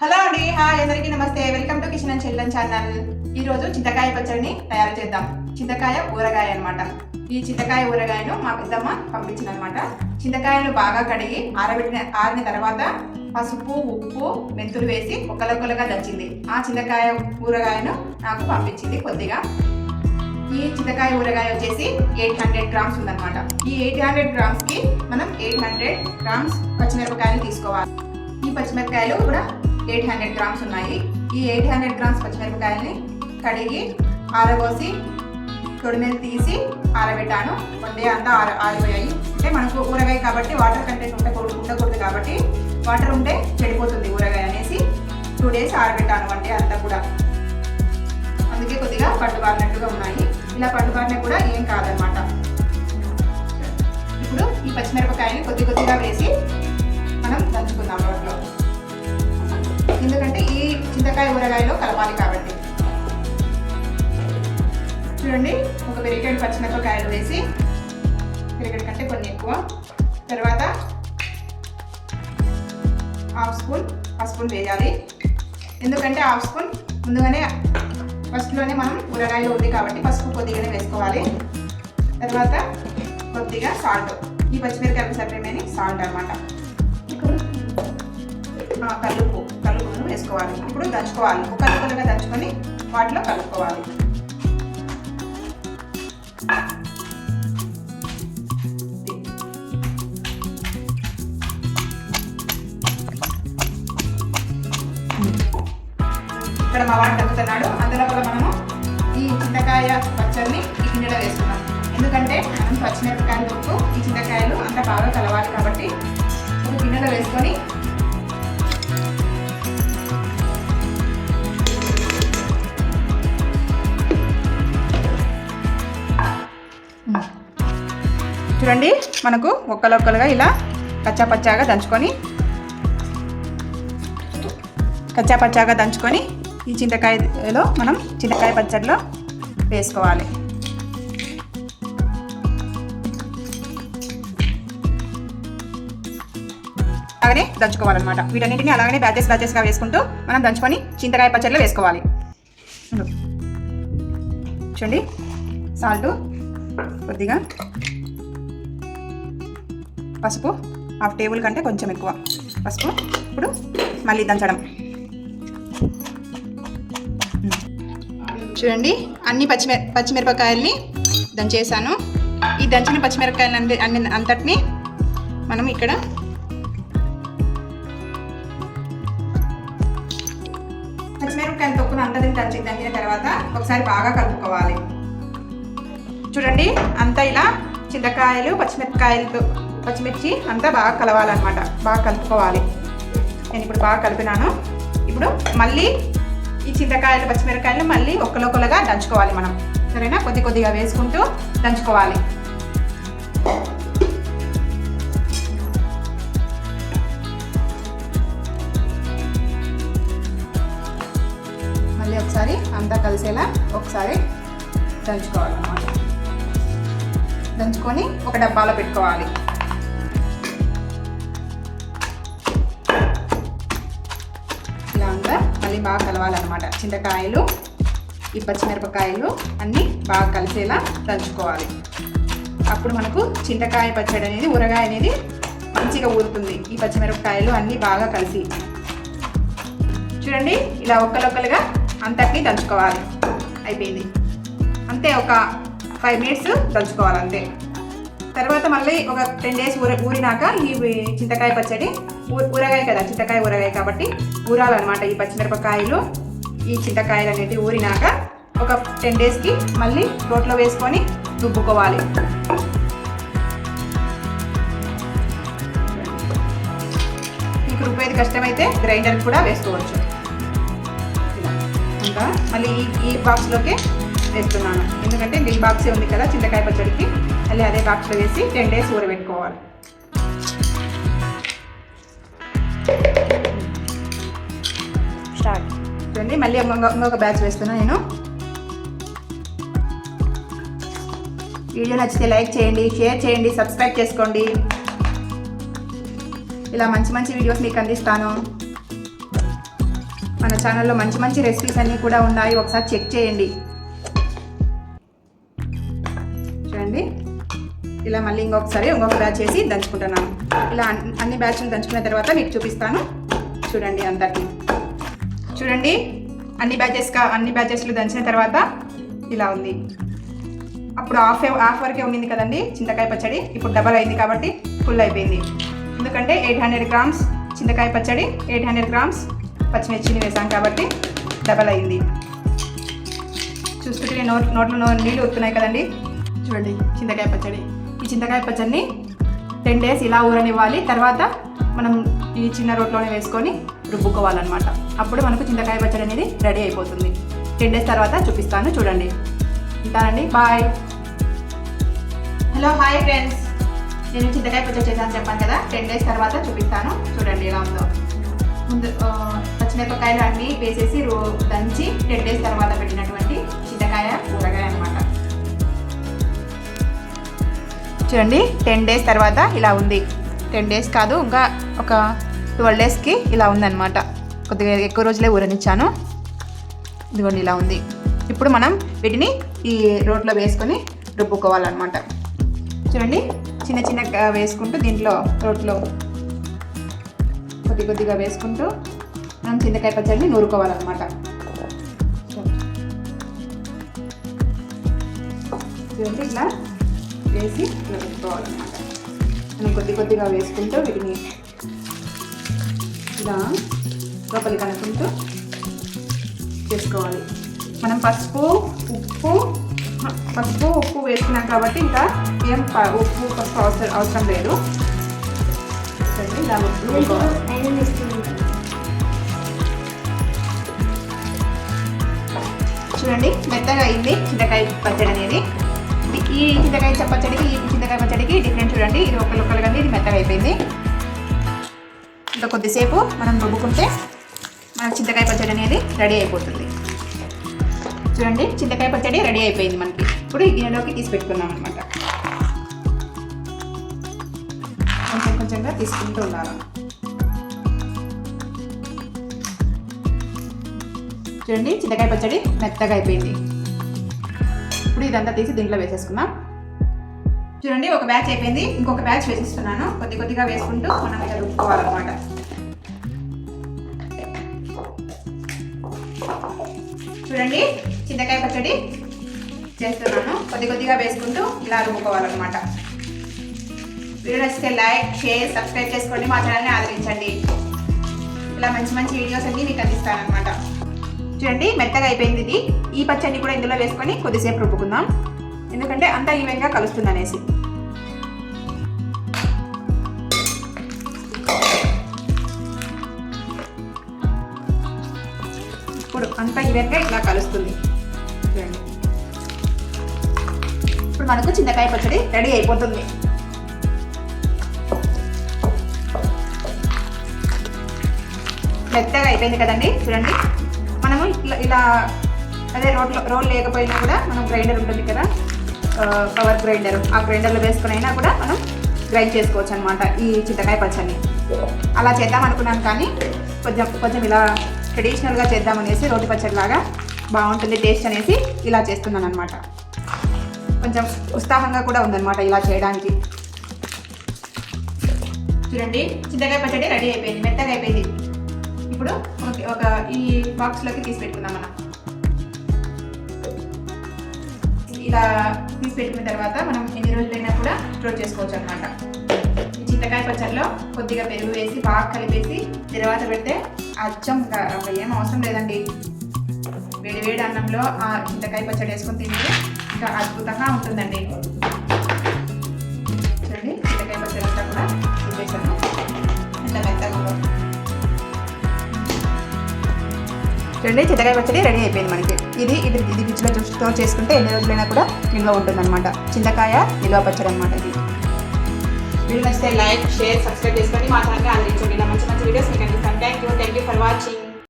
Hello అండి hi అందరికీ నమస్తే. Welcome to kitchen and children channel. ఈ రోజు చింతకాయ పచ్చడిని తయారు చేద్దాం. చింతకాయ ఊరగాయ అన్నమాట. ఈ చింతకాయ ఊరగాయను మా పెద్దమ్మ పంపించింది అనమాట చింతకాయను బాగా కడిగి ఆరబెట్టిన ఆరిన తర్వాత పసుపు ఉప్పు మెంతులు వేసి ఒకలొక్కలుగా దంచింది. ఆ చింతకాయ ఊరగాయను నాకు పంపించింది కొద్దిగా. ఈ చింతకాయ ఊరగాయ వచ్చేసి ఎయిట్ హండ్రెడ్ గ్రామ్స్ ఉందన్నమాట. ఈ ఎయిట్ హండ్రెడ్ గ్రామ్స్కి మనం ఎయిట్ హండ్రెడ్ గ్రామ్స్ పచ్చిమిరపకాయలు తీసుకోవాలి. ఈ పచ్చిమిరపకాయలు కూడా ఎయిట్ హండ్రెడ్ గ్రామ్స్ ఉన్నాయి. ఈ ఎయిట్ హండ్రెడ్ గ్రామ్స్ పచ్చిమిరపకాయల్ని కడిగి ఆరబోసి తొడిమీద తీసి ఆరబెట్టాను. కొద్దిగా అంతా ఆర ఆరిపోయాయి. అంటే మనకు ఊరగాయ కాబట్టి వాటర్ కంటెంట్ ఉండకూడదు ఉండకూడదు కాబట్టి వాటర్ ఉంటే చెడిపోతుంది ఊరగాయ అనేసి టూ డేస్ ఆరబెట్టాను అంటే అంతా కూడా. అందుకే కొద్దిగా పట్టుబారినట్టుగా ఉన్నాయి. ఇలా పట్టుబారిన కూడా ఏం కాదనమాట. ఇప్పుడు ఈ పచ్చిమిరపకాయని కొద్ది కొద్దిగా వేసి మనం దంచుకుందాం రోట్లో. చింతకాయ ఊరగాయలో కలపాలి కాబట్టి. చూడండి ఒక పెరిగేడు పచ్చిమిరపకాయలు వేసి పెరిగేడు కంటే కొన్ని ఎక్కువ. తర్వాత హాఫ్ స్పూన్ పసుపు వేయాలి. ఎందుకంటే హాఫ్ స్పూన్ ముందుగానే ఫస్ట్లోనే మనం ఊరగాయలు ఉంది కాబట్టి పసుపు కొద్దిగానే వేసుకోవాలి. తర్వాత కొద్దిగా సాల్ట్. ఈ పచ్చిమిరకాయలు సరిపోయిన సాల్ట్ అనమాట కల్లుపు వేసుకోవాలి ఇప్పుడు దంచుకోవాలి. ఒక కలుపులుగా దంచుకొని వాటిలో కలుపుకోవాలి. ఇక్కడ మా వాడు తగ్గుతున్నాడు. అందులో కూడా మనము ఈ చింతకాయ పచ్చడిని ఈ గిన్నెలో వేసుకున్నాం ఎందుకంటే మనం పచ్చిమిరపకాయలు ఉప్పు ఈ చింతకాయలు అంత బాగా కలవాలి కాబట్టి ఒక గిన్నెలో వేసుకొని చూడండి మనకు ఒక్కలొక్కలుగా ఇలా కచ్చాపచ్చాగా దంచుకొని కచ్చాపచ్చాగా దంచుకొని ఈ చింతకాయలో మనం చింతకాయ పచ్చడిలో వేసుకోవాలి. అలాగనే దంచుకోవాలన్నమాట. వీటన్నింటిని అలాగనే బ్యాచెస్ బ్యాచెస్గా వేసుకుంటూ మనం దంచుకొని చింతకాయ పచ్చడిలో వేసుకోవాలి. చూడండి సాల్ట్ కొద్దిగా పసుపు హాఫ్ టేబుల్ కంటే కొంచెం ఎక్కువ పసుపు. ఇప్పుడు మళ్ళీ దంచడం. చూడండి అన్ని పచ్చిమిర పచ్చిమిరపకాయల్ని దంచేసాను. ఈ దంచిన పచ్చిమిరపకాయలు అన్ని అన్ని అంతటిని మనం ఇక్కడ పచ్చిమిరపకాయలు తొక్కును అంతటిని దంచి దంచిన తర్వాత ఒకసారి బాగా కలుపుకోవాలి. చూడండి అంతా ఇలా చింతకాయలు పచ్చిమిరపకాయలతో పచ్చిమిర్చి అంతా బాగా కలవాలన్నమాట. బాగా కలుపుకోవాలి. నేను ఇప్పుడు బాగా కలిపినాను. ఇప్పుడు మళ్ళీ ఈ చింతకాయలు పచ్చిమిరకాయలు మళ్ళీ ఒక్కలొక్కలుగా దంచుకోవాలి మనం. సరేనా? కొద్ది కొద్దిగా వేసుకుంటూ దంచుకోవాలి. మళ్ళీ ఒకసారి అంతా కలిసేలా ఒకసారి దంచుకోవాలన్నమాట. దంచుకొని ఒక డబ్బాలో పెట్టుకోవాలి. మళ్ళీ బాగా కలవాలన్నమాట. చింతకాయలు ఈ పచ్చిమిరపకాయలు అన్నీ బాగా కలిసేలా దంచుకోవాలి. అప్పుడు మనకు చింతకాయ పచ్చడి అనేది ఊరగాయ అనేది మంచిగా ఊరుతుంది. ఈ పచ్చిమిరపకాయలు అన్నీ బాగా కలిసి. చూడండి ఇలా ఒక్కలొక్కలుగా అంతటినీ దంచుకోవాలి. అయిపోయింది. అంతే ఒక ఫైవ్ మినిట్స్ దంచుకోవాలి అంతే. తర్వాత మళ్ళీ ఒక టెన్ డేస్ ఊర ఊరినాక ఈ చింతకాయ పచ్చడి ఊరగాయ కదా చింతకాయ ఊరగాయ కాబట్టి ఊరాలన్నమాట ఈ పచ్చిమిరపకాయలు. ఈ చింతకాయలు అనేటివి ఊరినాక ఒక టెన్ డేస్కి మళ్ళీ రోట్లో వేసుకొని దుబ్బుకోవాలి మీకు రుబ్బేది కష్టమైతే గ్రైండర్ కూడా వేసుకోవచ్చు. ఇంకా మళ్ళీ ఈ ఈ బాక్స్లోకి వేస్తున్నాను. ఎందుకంటే ఈ బాక్సే ఉంది కదా చింతకాయ పచ్చడికి మళ్ళీ అదే బాక్స్లో వేసి టెన్ డేస్ ఊరబెట్టుకోవాలి. స్టార్ట్. చూడండి మళ్ళీ ఇంకొక బ్యాచ్ వేస్తున్నా నేను. వీడియో నచ్చితే లైక్ చేయండి షేర్ చేయండి సబ్స్క్రైబ్ చేసుకోండి. ఇలా మంచి మంచి వీడియోస్ మీకు అందిస్తాను. మన ఛానల్లో మంచి మంచి రెసిపీస్ అన్నీ కూడా ఉన్నాయి. ఒకసారి చెక్ చేయండి. ఇలా మళ్ళీ ఇంకొకసారి ఇంకొక బ్యాచ్ చేసి దంచుకుంటున్నాను. ఇలా అన్ని బ్యాచ్లు దంచుకున్న తర్వాత మీకు చూపిస్తాను. చూడండి అందరికీ. చూడండి అన్ని బ్యాచెస్ అన్ని బ్యాచెస్లు దంచిన తర్వాత ఇలా ఉంది. అప్పుడు హాఫ్ హాఫ్ వరకే ఉండింది కదండి చింతకాయ పచ్చడి. ఇప్పుడు డబల్ అయింది కాబట్టి ఫుల్ అయిపోయింది. ఎందుకంటే ఎయిట్ హండ్రెడ్ గ్రామ్స్ చింతకాయ పచ్చడి ఎయిట్ హండ్రెడ్ గ్రామ్స్ పచ్చిమిర్చిని వేసాం కాబట్టి డబల్ అయింది. చూస్తుంటే నోట్ నోట్లో నీళ్ళు వస్తున్నాయి కదండి. చూడండి చింతకాయ పచ్చడి. చింతకాయ పచ్చడిని టెన్ డేస్ ఇలా ఊరనివ్వాలి. తర్వాత మనం ఈ చిన్న రోట్లోనే వేసుకొని రుబ్బుకోవాలన్నమాట. అప్పుడు మనకు చింతకాయ పచ్చడి అనేది రెడీ అయిపోతుంది. టెన్ డేస్ తర్వాత చూపిస్తాను చూడండి. ఉంటానండి. బాయ్. Hello hi friends. నేను చింతకాయ పచ్చడి చేశాను చెప్పాను కదా. టెన్ డేస్ తర్వాత చూపిస్తాను. చూడండి ఎలా ఉందో. ముందు పచ్చిమిరపకాయలు అన్నీ వేసేసి రో దంచి టెన్ డేస్ తర్వాత పెట్టినటువంటి చింతకాయ కూరగాయ అనమాట చూడండి టెన్ డేస్ తర్వాత ఇలా ఉంది. టెన్ డేస్ కాదు ఇంకా ఒక ట్వెల్వ్ డేస్కి ఇలా ఉందన్నమాట. కొద్దిగా ఎక్కువ రోజులే ఊరనిచ్చాను. ఇదిగోండి ఇలా ఉంది. ఇప్పుడు మనం వీటిని ఈ రోట్లో వేసుకొని రుబ్బుకోవాలన్నమాట. చూడండి చిన్న చిన్న వేసుకుంటూ దీంట్లో రోట్లో కొద్ది కొద్దిగా వేసుకుంటూ మనం చింతకాయ పచ్చడిని నూరుకోవాలన్నమాట. చూడండి. ఇట్లా వేసి ఇలా మనం కొద్ది కొద్దిగా వేసుకుంటూ వీటిని ఇలా లోపలికి కనుక్కుంటూ చేసుకోవాలి. మనం పసుపు ఉప్పు పసుపు ఉప్పు వేసుకున్నాం కాబట్టి ఇంకా ఏం ఉప్పు పసుపు అవసరం అవసరం లేదు. చూడండి, ఇలా చూడండి మెత్తగా అయింది చింతకాయ పచ్చడి అనేది. ఈ చింతకాయ పచ్చడికి ఈ చింతకాయ పచ్చడికి డిఫరెంట్ చూడండి. ఇది ఒక లోకల్ కానీ ఇది మెత్తగా అయిపోయింది. ఇంకా కొద్దిసేపు మనం రుబ్బుకుంటే మన చింతకాయ పచ్చడి అనేది రెడీ అయిపోతుంది. చూడండి చింతకాయ పచ్చడి రెడీ అయిపోయింది మనకి. ఇప్పుడు ఈ గిన్నెలోకి తీసి పెట్టుకున్నాం అనమాట కొంచెం కొంచెంగా తీసుకుంటూ ఉన్నారు చూడండి చింతకాయ పచ్చడి మెత్తగా అయిపోయింది. ఇప్పుడు ఇదంతా తీసి దీంట్లో వేసేసుకుందాం. చూడండి ఒక బ్యాచ్ అయిపోయింది. ఇంకొక బ్యాచ్ వేసిస్తున్నాను. కొద్ది కొద్దిగా వేసుకుంటూ మనం ఇలా రుబ్బుకోవాలన్నమాట. చూడండి చింతకాయ పచ్చడి చేస్తున్నాను. కొద్ది కొద్దిగా వేసుకుంటూ ఇలా రుబ్బుకోవాలన్నమాట. వీడియో నచ్చితే లైక్ షేర్ సబ్స్క్రైబ్ చేసుకోండి. మా ఛానల్ని ఆదరించండి. ఇలా మంచి మంచి వీడియోస్ అన్నీ మీకు అందిస్తానమాట చూడండి మెత్తగా అయిపోయింది ఇది. ఈ పచ్చడిని కూడా ఇందులో వేసుకొని కొద్దిసేపు రుబ్బుకుందాం. ఎందుకంటే అంతా ఈవెన్గా కలుస్తుంది అనేసి. ఇప్పుడు అంతా ఈవెన్గా ఇట్లా కలుస్తుంది. చూడండి. ఇప్పుడు మనకు చింతకాయ పచ్చడి రెడీ అయిపోతుంది. మెత్తగా అయిపోయింది కదండి? చూడండి. మనము ఇట్లా ఇలా అదే రోడ్లో రోల్ లేకపోయినా కూడా మనం గ్రైండర్ ఉంటుంది కదా పవర్ గ్రైండర్. ఆ గ్రైండర్లో వేసుకుని అయినా కూడా మనం గ్రైండ్ చేసుకోవచ్చు అనమాట ఈ చింతకాయ పచ్చడిని అలా చేద్దాం అనుకున్నాను కానీ కొంచెం కొంచెం ఇలా ట్రెడిషనల్గా చేద్దామనేసి రోటి పచ్చడి లాగా బాగుంటుంది టేస్ట్ అనేసి ఇలా చేస్తున్నాను అనమాట కొంచెం ఉత్సాహంగా కూడా ఉందన్నమాట ఇలా చేయడానికి. చూడండి చింతకాయ పచ్చడి రెడీ అయిపోయింది మెత్తగా అయిపోయింది. ఇప్పుడు ఒక- ఒక ఈ బాక్స్లోకి తీసి పెట్టుకుందాం మనం ఇలా తీసి పెట్టుకున్న తర్వాత మనం ఎన్ని రోజులైనా కూడా స్టోర్ చేసుకోవచ్చు అనమాట చింతకాయ పచ్చడిలో కొద్దిగా పెరుగు వేసి బాగా కలిపేసి తర్వాత పెడితే అచ్చం ఏం అవసరం లేదండి. వేడి వేడి అన్నంలో ఆ చింతకాయ పచ్చడి వేసుకొని తింటే ఇంకా అద్భుతంగా ఉంటుందండి. రెండు చింతకాయ పచ్చడి రెడీ అయిపోయింది మనకి. ఇది ఇది ఇది ఫ్రిడ్జ్లో స్టోర్ చేసుకుంటే ఎన్ని రోజులైనా కూడా నిల్వ ఉంటుందన్నమాట. చింతకాయ నిల్వ పచ్చడి అనమాట ఇది. వీడియో నచ్చితే లైక్ షేర్ సబ్స్క్రైబ్ చేసుకొని మా ఛానల్ని అందించండి మంచి మంచి వీడియోస్ మీకు అందిస్తాను. Thank you thank you for watching